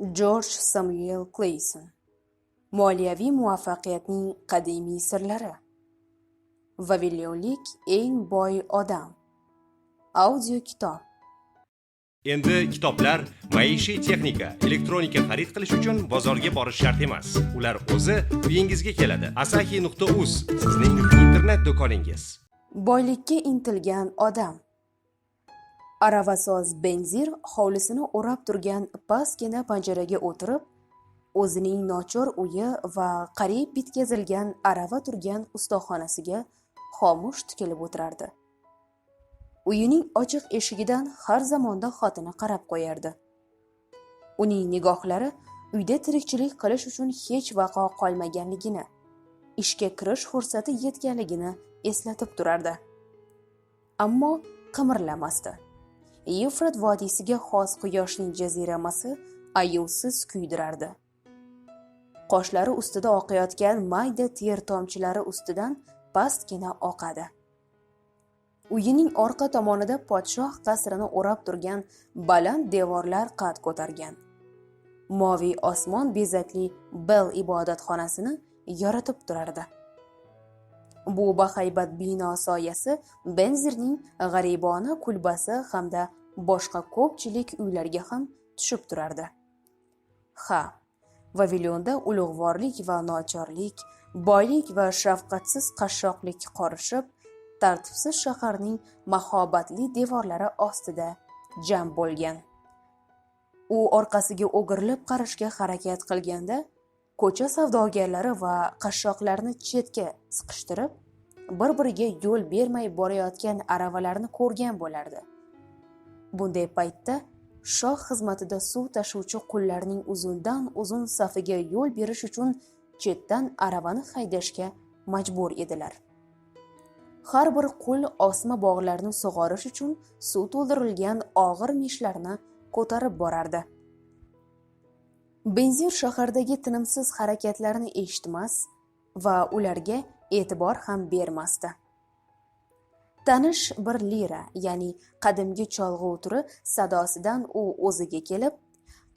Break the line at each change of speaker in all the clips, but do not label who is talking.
jorj samyuel kleyson moliyaviy muvaffaqiyatning qadimiy sirlari. Vavilonlik eng boy odam. Audio kitob.
Endi kitoblar maishiy texnika elektronika xarid qilish uchun bozorga borish shart emas. Ular o'zi uyingizga keladi. Asahi nuqta uz sizning internet do'koningiz.
Boylikka intilgan odam aravasoz benzir hovlisini o'rab turgan pastgina panjaraga o'tirib o'zining nochor uyi va qariyb bitkazilgan arava turgan ustaxonasiga xomush tikilib o'tirardi. Uyining ochiq eshigidan har zamonda xotini qarab qo'yardi. Uning nigohlari uyda tirikchilik qilish uchun hech vaqo qolmaganligini ishga kirish fursati yetganligini eslatib turardi. Ammo qimirlamasdi. Yufrat vodiysiga xos quyoshning jaziramasi ayovsiz kuydirardi. Qoshlari ustida oqayotgan mayda ter tomchilari ustidan pastgina oqadi. Uyining orqa tomonida podshoh qasrini o'rab turgan baland devorlar qad ko'targan. Moviy osmon bezakli bel ibodatxonasini yoritib turardi. Bu bahaybat bino soyasi benzirning g'aribona kulbasi hamda boshqa ko'pchilik uylarga ham tushib turardi. Ha vavilonda ulug'vorlik va nochorlik boylik va shafqatsiz qashshoqlik qorishib tartibsiz shaharning mahobatli devorlari ostida jam bo'lgan. U orqasiga o'girilib qarashga harakat qilganda ko'cha savdogarlari va qashshoqlarni chetga siqishtirib bir biriga yo'l bermay borayotgan aravalarni ko'rgan bo'lardi. Bunday paytda shoh xizmatida suv tashuvchi qullarning uzundan uzun safiga yo'l berish uchun chetdan aravani haydashga majbur edilar. Har bir qul osma bog'larni sug'orish uchun suv to'ldirilgan og'ir mishlarni ko'tarib borardi. Benzir shahardagi tinimsiz harakatlarni eshitmas va ularga e'tibor ham bermasdi. Tanish bir lira ya'ni qadimgi cholg'u turi sadosidan u o'ziga kelib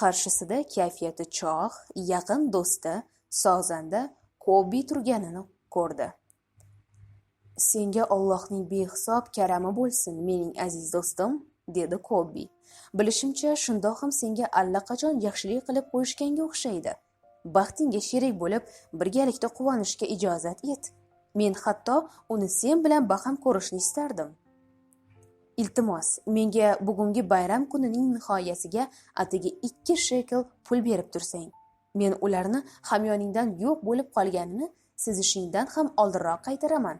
qarshisida kayfiyati chog' yaqin do'sti sozanda kobi turganini ko'rdi. Senga ollohning behisob karami bo'lsin mening aziz do'stim dedi kobi bilishimcha shundoq ham senga allaqachon yaxshilik qilib qo'yishganga o'xshaydi. Baxtingga sherik bo'lib birgalikda quvonishga ijozat et. Men hatto uni sen bilan baham ko'rishni istardim. Iltimos menga bugungi bayram kunining nihoyasiga atigi ikki shekel pul berib tursang men ularni hamyoningdan yo'q bo'lib qolganini sezishingdan ham oldinroq qaytaraman.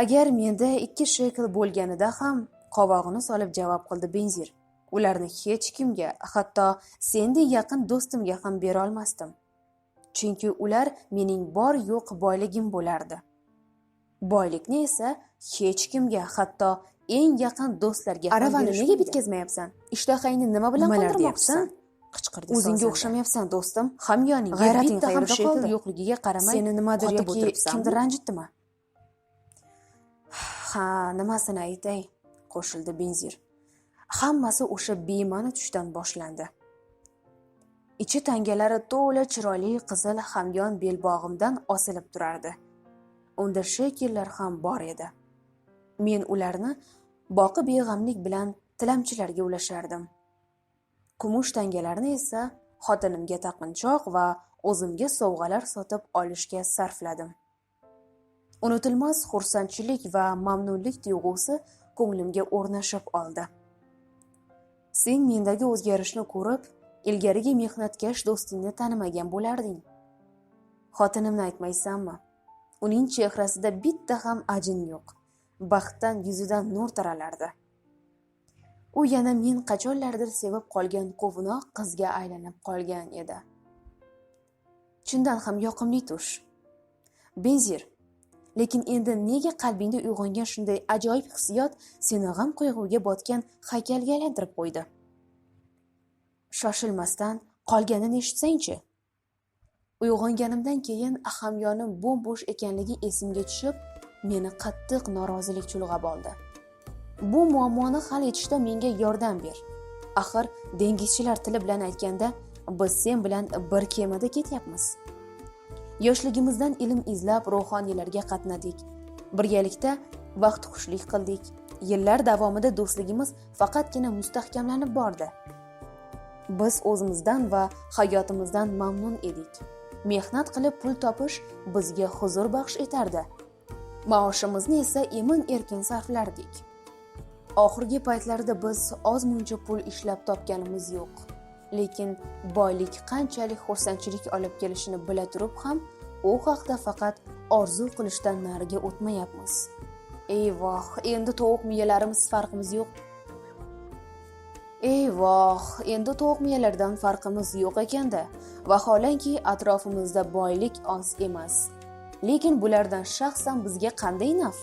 Agar menda ikki shekel bo'lganida ham qovog'ini solib javob qildi benzir. Ularni hech kimga hatto sendek yaqin do'stimga ham berolmasdim. Chunki ular mening bor yo'q boyligim bo'lardi. Boylikni esa hech kimga hatto eng yaqin do'stlarga
aravani nega bitkazmayapsan? Ishtahangni nima bilan
qondirmoqchisan
qichqirdi
o'zingga o'xshamayapsan do'stim. Hamyoningga
G'ayrating qayerda qoldi?
yo'qligiga qaramay
Seni nimadir o'tiribsanmi?
kimdir ranjitdimi? Ha nimasini aytay qo'shildi benzir. Hammasi o'sha bema'ni tushdan boshlandi. Ichi tangalari to'la chiroyli qizil hamyon belbog'imdan osilib turardi. Unda shekellar ham bor edi. Men ularni boqi beg'amlik bilan tilamchilarga ulashardim. Kumush tangalarni esa xotinimga taqinchoq va o'zimga sovg'alar sotib olishga sarfladim. Unutilmas xursandchilik va mamnunlik tuyg'usi ko'nglimga o'rnashib oldi. Sen mendagi o'zgarishni ko'rib ilgarigi mehnatkash do'stingni tanimagan bo'larding. Xotinimni aytmaysanmi? Uning chehrasida bitta ham ajin yo'q. Baxtdan yuzidan nur taralardi. U yana men qachonlardir sevib qolgan quvnoq qizga aylanib qolgan edi. Chindan ham yoqimli tush. Benzir lekin endi nega qalbingda uyg'ongan shunday ajoyib hissiyot seni g'am qayg'uga botgan haykalga aylantirib qo'ydi? Shoshilmasdan qolganini eshitsangchi? Uyg'onganimdan keyin ahamyonim bo'm bo'sh ekanligi esimga tushib meni qattiq norozilik chulg'ab oldi. Bu muammoni hal etishda menga yordam ber. Axir dengizchilar tili bilan aytganda biz sen bilan bir kemada ketyapmiz. Yoshligimizdan ilm izlab ruhoniylarga qatnadik. Birgalikda vaqt xushlik qildik. Yillar davomida do'stligimiz faqatgina mustahkamlanib bordi. Biz o'zimizdan va hayotimizdan mamnun edik. Mehnat qilib pul topish bizga huzur baxsh etardi. Maoshimizni esa emin erkin sarflardik. Oxirgi paytlarda biz oz muncha pul ishlab topganimiz yo'q. Lekin boylik qanchalik xursandchilik olib kelishini bila turib ham u haqda faqat orzu qilishdan nariga o'tmayapmiz. Eyvoh endi tovuq miyalarimiz farqimiz yo'q. Eyvoh endi tovuq miyalardan farqimiz yo'q ekanda. Vaholanki atrofimizda boylik oz emas. Lekin bulardan shaxsan bizga qanday naf?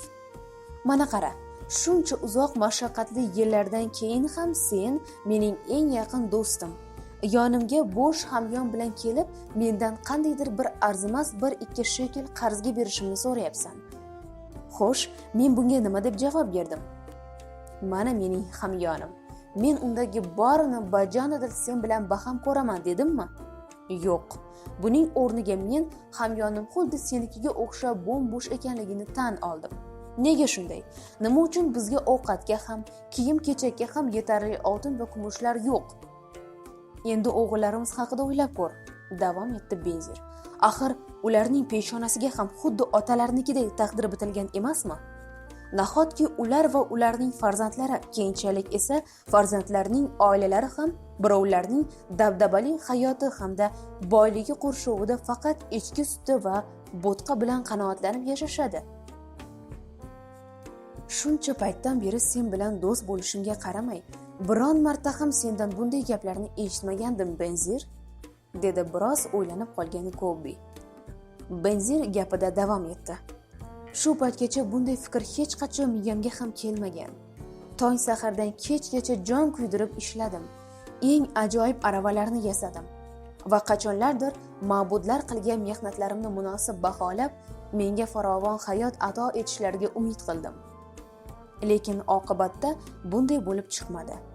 Mana qara shuncha uzoq mashaqqatli yillardan keyin ham sen mening eng yaqin do'stim. Yonimga bo'sh hamyon bilan kelib mendan qandaydir bir arzimas bir ikki shekel qarzga berishimni so'rayapsan. Xo'sh men bunga nima deb javob berdim? Mana mening hamyonim. Men undagi borini bajonidil sen bilan baham ko'raman dedimmi? Yo'q. Buning o'rniga men hamyonim xuddi senikiga o'xshab bo'm bo'sh ekanligini tan oldim. Nega shunday? Nima uchun bizga ovqatga ham kiyim kechakka ham yetarli oltin va kumushlar yo'q? Endi o'g'illarimiz haqida o'ylab ko'r davom etdi benzir axir ularning peshonasiga ham xuddi otalarnikidek taqdir bitilgan emasmi? Nahotki ular va ularning farzandlari keyinchalik esa farzandlarining oilalari ham birovlarning dabdabali hayoti hamda boyligi qurshovida faqat echki suti va bo'tqa bilan qanoatlanib yashashadi? Shuncha paytdan beri sen bilan do'st bo'lishimga qaramay biron marta ham sendan bunday gaplarni eshitmagandim benzir dedi biroz o'ylanib qolgan kobbi benzir gapida davom etdi. Shu paytgacha bunday fikr hech qachon miyamga ham kelmagan. Tong sahardan kechgacha jon kuydirib ishladim. Eng ajoyib aravalarni yasadim va qachonlardir ma'budlar qilgan mehnatlarimni munosib baholab menga farovon hayot ato etishlariga umid qildim. Lekin oqibatda bunday bo'lib chiqmadi.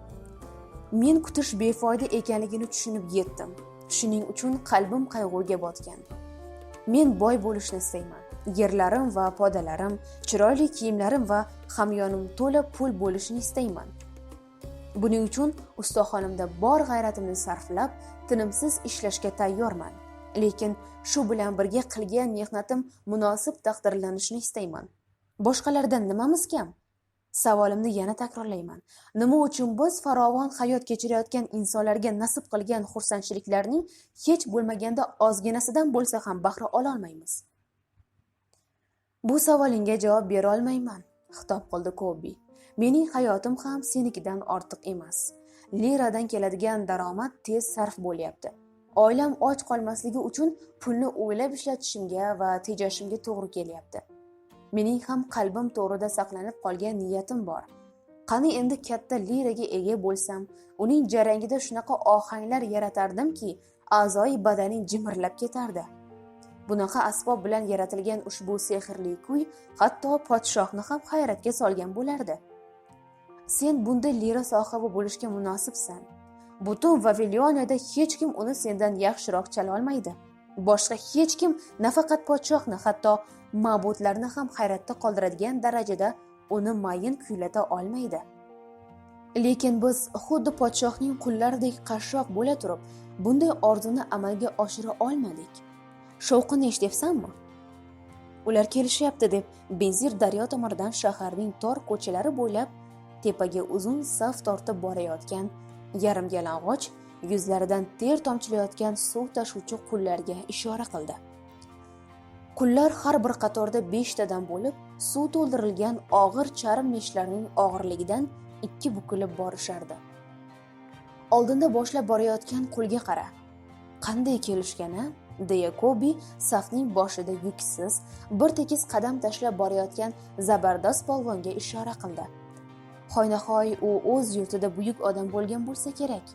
Men kutish befoyda ekanligini tushunib yetdim. Shuning uchun qalbim qayg'uga botgan. Men boy bo'lishni istayman. Yerlarim va podalarim chiroyli kiyimlarim va hamyonim to'la pul bo'lishini istayman. Buning uchun ustaxonimda bor g'ayratimni sarflab tinimsiz ishlashga tayyorman. Lekin shu bilan birga qilgan mehnatim munosib taqdirlanishini istayman. Boshqalardan nimamiz kam? Savolimni yana takrorlayman. Nima uchun biz farovon hayot kechirayotgan insonlarga nasib qilgan xursandchiliklarning hech bo'lmaganda ozginasidan bo'lsa ham bahra ololmaymiz. Bu savolingga javob berolmayman xitob qildi kobi mening hayotim ham senikidan ortiq emas. Liradan keladigan daromad tez sarf bo'lyapti. Oilam och qolmasligi uchun pulni o'ylab ishlatishimga va tejashimga to'g'ri kelyapti. Mening ham qalbim to'g'rida saqlanib qolgan niyatim bor. Qani endi katta liraga ega bo'lsam uning jarangida shunaqa ohanglar yaratardimki a'zoyi badaning jimirlab ketardi. Bunaqa asbob bilan yaratilgan ushbu sehrli kuy hatto podshohni ham hayratga solgan bo'lardi. Sen bunday lira sohibi bo'lishga munosibsan. Butun vavilioniyada hech kim uni sendan yaxshiroq chala olmaydi. Boshqa hech kim nafaqat podshohni hatto ma'budlarni ham hayratda qoldiradigan darajada uni mayin kuylata olmaydi. Lekin biz xuddi podshohning qullaridek qashshoq bo'la turib bunday orzuni amalga oshira olmadik. Shovqinni eshityapsanmi ular kelishyapti deb benzir daryo tomonidan shaharning tor ko'chalari bo'ylab tepaga uzun saf tortib borayotgan yarim yalang'och yuzlaridan ter tomchilayotgan suv tashuvchi qullarga ishora qildi. Qullar har bir qatorda beshtadan bo'lib suv to'ldirilgan og'ir charm neshlarning og'irligidan ikki bukilib borishardi. Oldinda boshlab borayotgan qulga qara qanday kelishgan a deya kobi safning boshida yuksiz bir tekis qadam tashlab borayotgan zabardast polvonga ishora qildi. Hoynahoy u o'z yurtida buyuk odam bo'lgan bo'lsa kerak.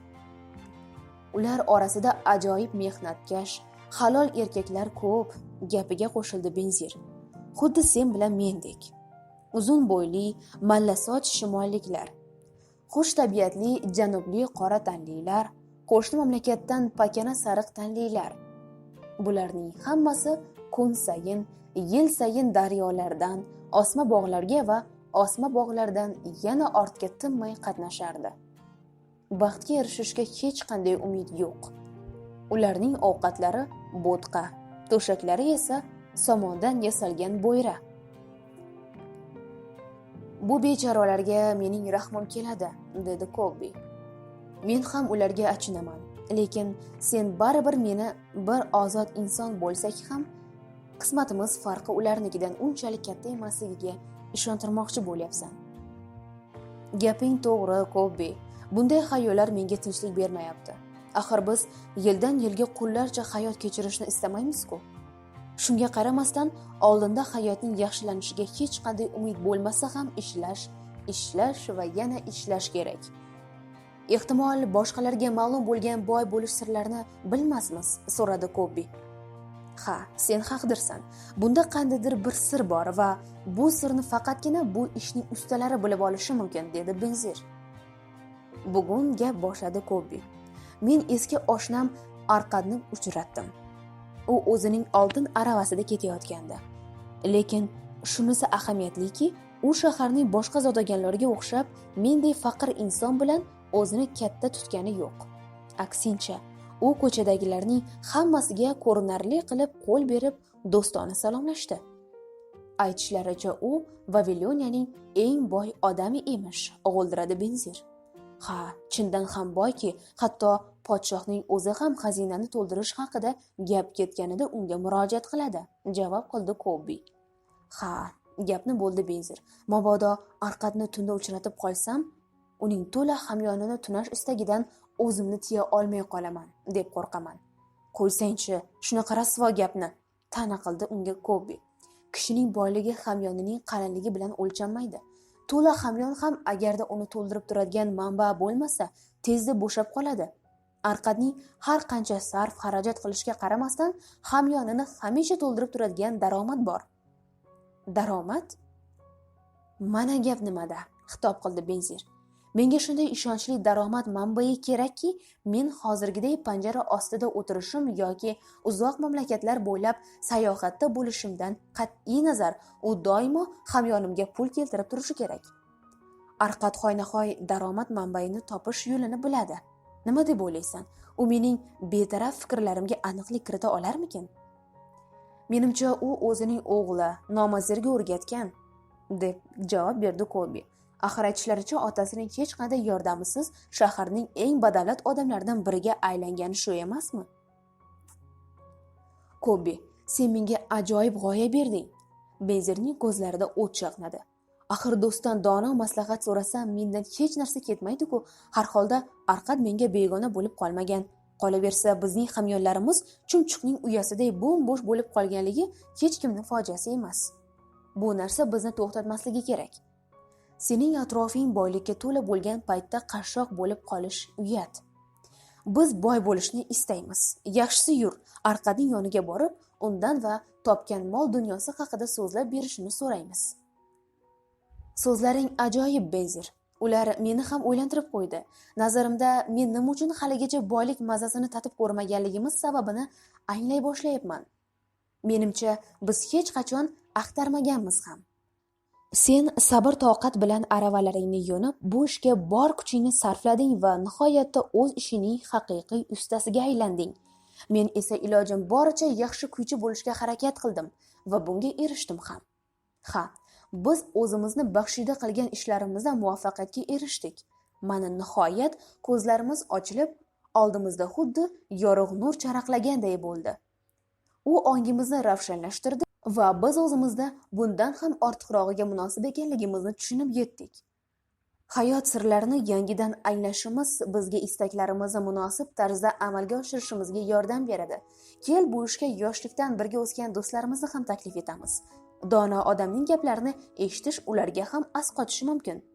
Ular orasida ajoyib mehnatkash halol erkaklar ko'p gapiga qo'shildi benzir. Xuddi sen bilan mendek. Uzun bo'yli mallasoch shimolliklar xush tabiatli janubli qora tanlilar qo'shni mamlakatdan pakana sariq tanlilar. Bularning hammasi kun sayin yil sayin daryolardan osma bog'larga va osma bog'lardan yana ortga tinmay qatnashardi. Baxtga erishishga hech qanday umid yo'q. Ularning ovqatlari bo'tqa to'shaklari esa somondan yasalgan bo'yra. Bu bechoralarga mening rahmim keladi dedi kobbi men ham ularga achinaman lekin sen baribir meni bir ozod inson bo'lsak ham qismatimiz farqi ularnikidan unchalik katta emasligiga ishontirmoqchi bo'lyapsan. Gaping to'g'ri kobbi bunday xayollar menga tinchlik bermayapti. Axir biz yildan yilga qullarcha hayot kechirishni istamaymiz-ku. Shunga qaramasdan oldinda hayotning yaxshilanishiga hech qanday umid bo'lmasa ham ishlash ishlash va yana ishlash kerak. Ehtimol boshqalarga ma'lum bo'lgan boy bo'lish sirlarini bilmasmiz so'radi kobbi ha sen haqdirsan. Bunda qandaydir bir sir bor va bu sirni faqatgina bu ishning ustalari bilib olishi mumkin dedi benzir. Bugun gap boshladi kobbi men eski oshnam arqadni uchratdim. U o'zining oltin aravasida ketayotgandi. Lekin shunisi ahamiyatliki u shaharning boshqa zodagonlariga o'xshab menday faqir inson bilan o'zini katta tutgani yo'q. Aksincha u ko'chadagilarning hammasiga ko'rinarli qilib qo'l berib do'stona salomlashdi. Aytishlaricha u vaviloniyaning eng boy odami emish g'o'ldiradi benzir. Ha chindan ham boyki hatto podshohning o'zi ham xazinani to'ldirish haqida gap ketganida unga murojaat qiladi javob qildi kobbi ha gapni bo'ldi benzir. Mabodo arqadni tunda uchratib qolsam uning to'la hamyonini tunash istagidan o'zimni tiya olmay qolaman deb qo'rqaman. Qo'ysangchi shunaqa rasvo gapni ta'na qildi unga kobbi kishining boyligi hamyonining qalinligi bilan o'lchanmaydi. To'la hamyon ham agarda uni to'ldirib turadigan manba bo'lmasa tezda bo'shab qoladi. Arqadning har qancha sarf xarajat qilishga qaramasdan hamyonini hamisha to'ldirib turadigan daromad bor. Daromad? Mana gap nimada? Xitob qildi benzir. Menga shunday ishonchli daromad manbai kerakki men hozirgiday panjara ostida o'tirishim yoki uzoq mamlakatlar bo'ylab sayohatda bo'lishimdan qat'iy nazar u doimo hamyonimga pul keltirib turishi kerak. Arqat hoynahoy daromad manbaini topish yo'lini biladi. Nima deb o'ylaysan? U mening betaraf fikrlarimga aniqlik kirita olarmikin? Menimcha u o'zining o'g'li nomazirga o'rgatgan deb javob berdi kobi axir aytishlaricha otasining hech qanday yordamisiz shaharning eng badavlat odamlaridan biriga aylangani shu emasmi? Kobi sen menga ajoyib g'oya berding. Benzerning ko'zlarida o't chaqnadi. Axir do'stdan dono maslahat so'rasam mendan hech narsa ketmaydiku. Har holda arqad menga begona bo'lib qolmagan. Qolaversa bizning hamyonlarimiz chumchuqning uyasiday bo'm bo'sh bo'lib qolganligi hech kimni fojiasi emas. Bu narsa bizni to'xtatmasligi kerak. Sening atrofing boylikka to'la bo'lgan paytda qashshoq bo'lib qolish uyat. Biz boy bo'lishni istaymiz. Yaxshisi yur arqadning yoniga borib undan va topgan mol dunyosi haqida so'zlab berishini so'raymiz. So'zlaring ajoyib benzir ular meni ham o'ylantirib qo'ydi. Nazarimda men nima uchun haligacha boylik mazasini tatib ko'rmaganligimiz sababini anglay boshlayapman. Menimcha biz hech qachon axtarmaganmiz ham. Sen sabr toqat bilan aravalaringni yo'nib bu ishga bor kuchingni sarflading va nihoyatda o'z ishining haqiqiy ustasiga aylanding. Men esa ilojim boricha yaxshi kuychi bo'lishga harakat qildim va bunga erishdim ham. Ha biz o'zimizni baxshida qilgan ishlarimizda muvaffaqiyatga erishdik. Mana nihoyat ko'zlarimiz ochilib oldimizda xuddi yorug' nur charaqlaganday bo'ldi. U ongimizni ravshanlashtirdi. Va biz o'zimizda bundan ham ortiqrog'iga munosib ekanligimizni tushunib yetdik. Hayot sirlarini yangidan anglashimiz bizga istaklarimizni munosib tarzda amalga oshirishimizga yordam beradi. Kel bu ishga yoshlikdan birga o'sgan do'stlarimizni ham taklif etamiz. Dono odamning gaplarini eshitish ularga ham asqotishi mumkin.